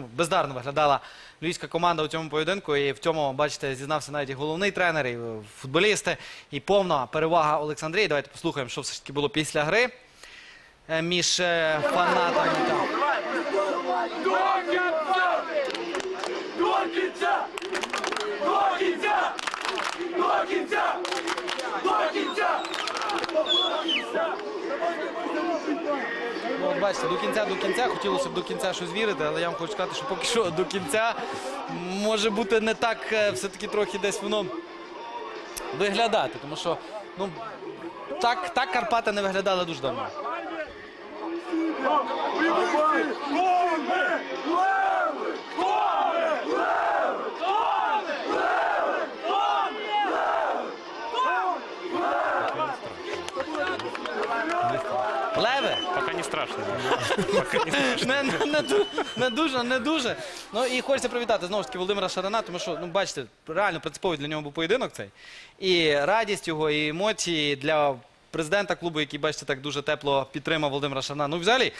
ну, бездарно виглядала львівська команда у цьому поєдинку. І в цьому, бачите, зізнався навіть і головний тренер, і футболісти, і повна перевага Олександрії. Давайте послухаємо, що все ж таки було після гри е, між е, фанатами. та- До кінця! До кінця! До кінця! До кінця! До кінця! Бачите, до кінця, до кінця, хотілося б до кінця щось вірити, але я вам хочу сказати, що поки що до кінця може бути не так е, все-таки трохи десь воно виглядати. Тому що, ну, так, так Карпата не виглядала дуже давно. Леве! Пока не страшно. Пока не страшно. не, не, не, ду- не дуже, не дуже. Ну і хочеться привітати знову ж таки Володимира Шарана, тому що, ну, бачите, реально принциповий для нього був поєдинок цей. І радість його, і емоції для президента клубу, який, бачите, так дуже тепло підтримав Володимира Шарана. Ну, і взагалі,